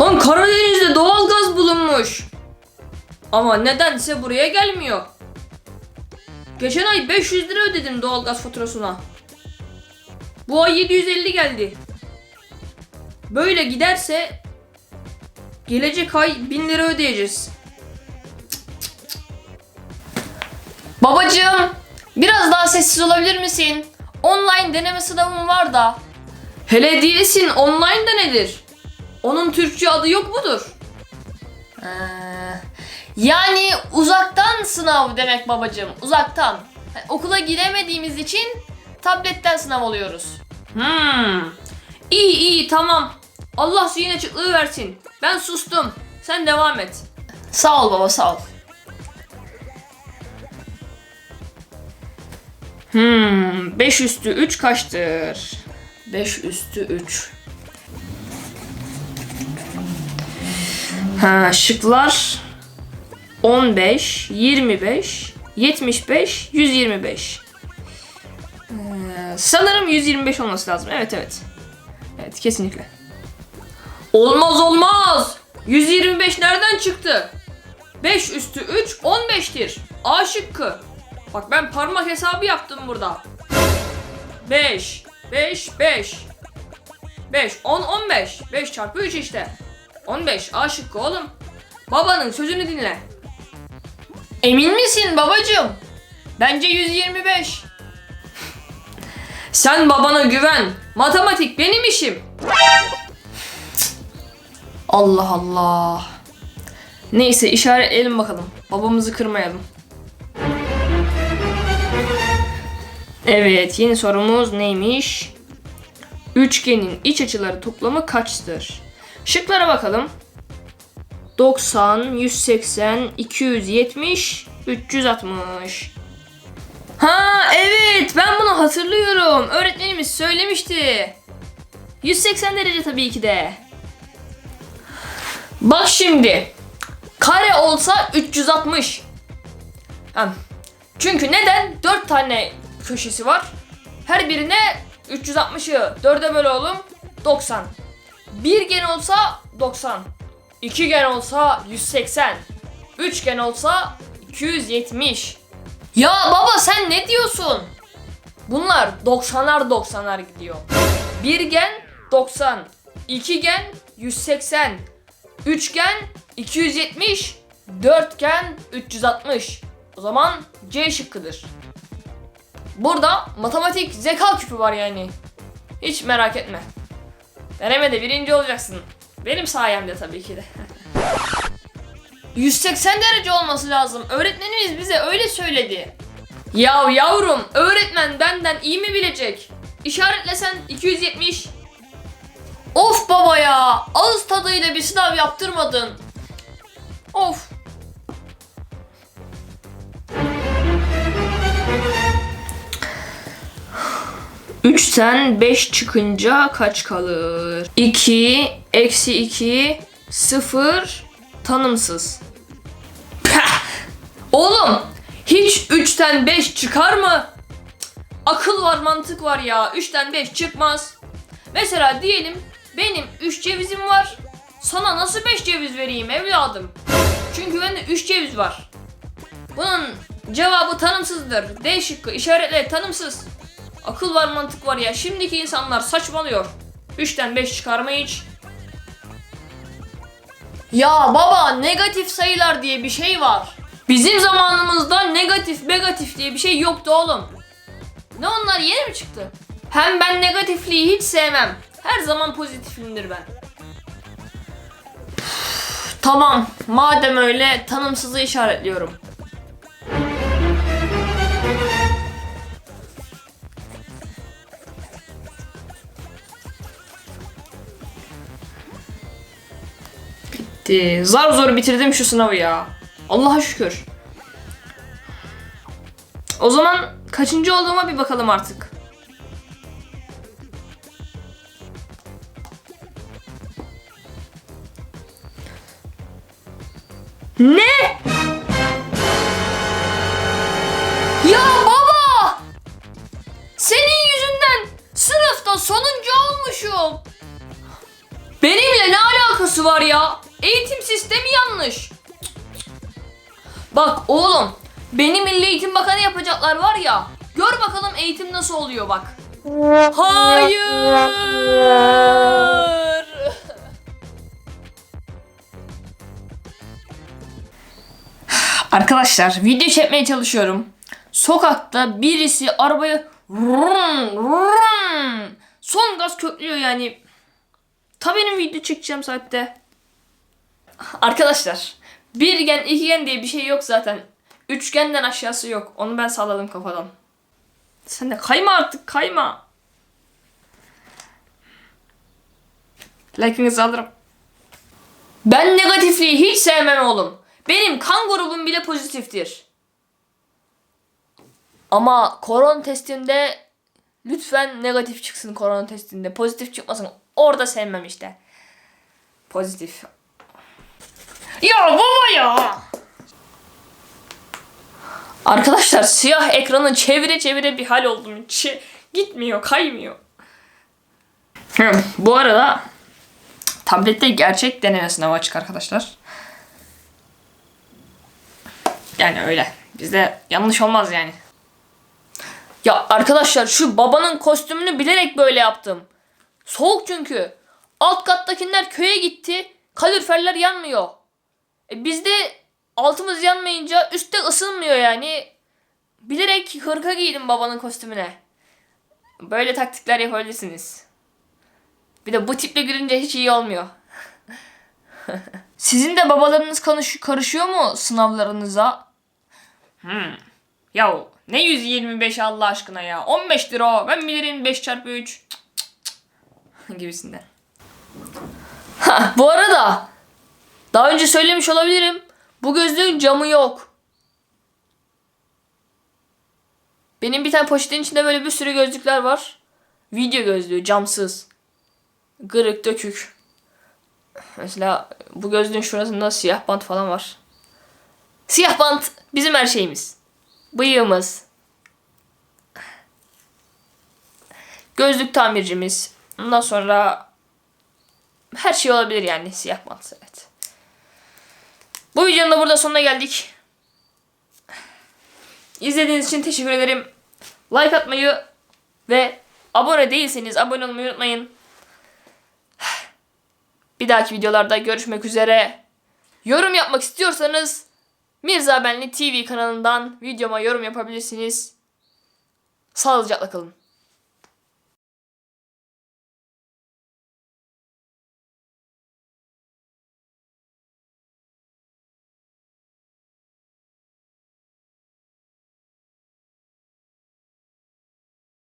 Lan Karadeniz'de doğal gaz bulunmuş. Ama nedense buraya gelmiyor. Geçen ay 500 lira ödedim doğalgaz faturasına. Bu ay 750 geldi. Böyle giderse gelecek ay 1000 lira ödeyeceğiz. Babacığım, biraz daha sessiz olabilir misin? Online deneme sınavım var da. Hele diyesin online da nedir? Onun Türkçe adı yok mudur? Ee, yani uzaktan sınav demek babacığım, uzaktan. Yani okula giremediğimiz için tabletten sınav oluyoruz. Hmm. İyi iyi tamam. Allah zihin açıklığı versin. Ben sustum. Sen devam et. Sağ ol baba, sağ ol. Hmm. 5 üstü 3 kaçtır? 5 üstü 3. Ha şıklar 15, 25, 75, 125. Ee, sanırım 125 olması lazım. Evet evet. Evet kesinlikle. Olmaz olmaz. 125 nereden çıktı? 5 üstü 3 15'tir. A şıkkı. Bak ben parmak hesabı yaptım burada. 5 5 5 5 10 15 5 çarpı 3 işte. 15 A şıkkı oğlum. Babanın sözünü dinle. Emin misin babacığım? Bence 125. Sen babana güven. Matematik benim işim. Allah Allah. Neyse işaretleyelim bakalım. Babamızı kırmayalım. Evet yeni sorumuz neymiş? Üçgenin iç açıları toplamı kaçtır? Şıklara bakalım. 90, 180, 270, 360. Ha evet ben bunu hatırlıyorum. Öğretmenimiz söylemişti. 180 derece tabii ki de. Bak şimdi. Kare olsa 360. Hem. Çünkü neden? 4 tane köşesi var. Her birine 360'ı 4'e böl oğlum 90. Bir gen olsa 90. İkigen olsa 180. Üçgen olsa 270. Ya baba sen ne diyorsun? Bunlar 90'ar 90'ar gidiyor. Birgen 90, ikigen 180, üçgen 270, dörtgen 360. O zaman C şıkkıdır. Burada matematik zeka küpü var yani. Hiç merak etme. Denemede birinci olacaksın. Benim sayemde tabii ki de. 180 derece olması lazım. Öğretmenimiz bize öyle söyledi. Ya yavrum, öğretmen benden iyi mi bilecek? İşaretlesen 270. Of baba ya, ağız tadıyla bir sınav yaptırmadın. Of. Üçten 5 çıkınca kaç kalır? 2, eksi 2, 0, tanımsız. Pah! Oğlum hiç 3'ten 5 çıkar mı? Akıl var mantık var ya 3'ten 5 çıkmaz. Mesela diyelim benim 3 cevizim var. Sana nasıl 5 ceviz vereyim evladım? Çünkü bende 3 ceviz var. Bunun cevabı tanımsızdır. D şıkkı işaretle tanımsız. Akıl var mantık var ya. Şimdiki insanlar saçmalıyor. 3'ten 5 çıkarma hiç. Ya baba negatif sayılar diye bir şey var. Bizim zamanımızda negatif negatif diye bir şey yoktu oğlum. Ne onlar yeni mi çıktı? Hem ben negatifliği hiç sevmem. Her zaman pozitifimdir ben. Tamam. Madem öyle tanımsızı işaretliyorum. Bitti. Zar zor bitirdim şu sınavı ya. Allah'a şükür. O zaman kaçıncı olduğuma bir bakalım artık. Ne? Ya baba! Senin yüzünden sınıfta sonuncu olmuşum. Benimle ne alakası var ya? Yanlış. Bak oğlum, beni Milli Eğitim Bakanı yapacaklar var ya. Gör bakalım eğitim nasıl oluyor bak. Hayır. Arkadaşlar video çekmeye çalışıyorum. Sokakta birisi vrum, son gaz köklüyor yani. Tabii benim video çekeceğim saatte. Arkadaşlar birgen ikigen diye bir şey yok zaten. Üçgenden aşağısı yok. Onu ben salladım kafadan. Sen de kayma artık kayma. Like'ınızı alırım. Ben negatifliği hiç sevmem oğlum. Benim kan grubum bile pozitiftir. Ama korona testinde lütfen negatif çıksın korona testinde. Pozitif çıkmasın. Orada sevmem işte. Pozitif. Ya baba ya. Arkadaşlar siyah ekranı çevire çevire bir hal oldum. Ç- gitmiyor, kaymıyor. Hı, Bu arada tablette gerçek deneme sınavı açık arkadaşlar. Yani öyle. Bizde yanlış olmaz yani. Ya arkadaşlar şu babanın kostümünü bilerek böyle yaptım. Soğuk çünkü. Alt kattakiler köye gitti. Kaloriferler yanmıyor. E bizde altımız yanmayınca üstte ısınmıyor yani. Bilerek hırka giydim babanın kostümüne. Böyle taktikler yapabilirsiniz. Bir de bu tiple girince hiç iyi olmuyor. Sizin de babalarınız kanış- karışıyor mu sınavlarınıza? Hmm. Ya ne 125 Allah aşkına ya. 15 lira o. Ben bilirim 5 çarpı 3. Gibisinden. Ha, bu arada daha önce söylemiş olabilirim. Bu gözlüğün camı yok. Benim bir tane poşetin içinde böyle bir sürü gözlükler var. Video gözlüğü camsız. Kırık dökük. Mesela bu gözlüğün şurasında siyah bant falan var. Siyah bant bizim her şeyimiz. Bıyığımız. Gözlük tamircimiz. Ondan sonra her şey olabilir yani siyah bant evet. Bu videonun da burada sonuna geldik. İzlediğiniz için teşekkür ederim. Like atmayı ve abone değilseniz abone olmayı unutmayın. Bir dahaki videolarda görüşmek üzere. Yorum yapmak istiyorsanız Mirza Benli TV kanalından videoma yorum yapabilirsiniz. Sağlıcakla kalın.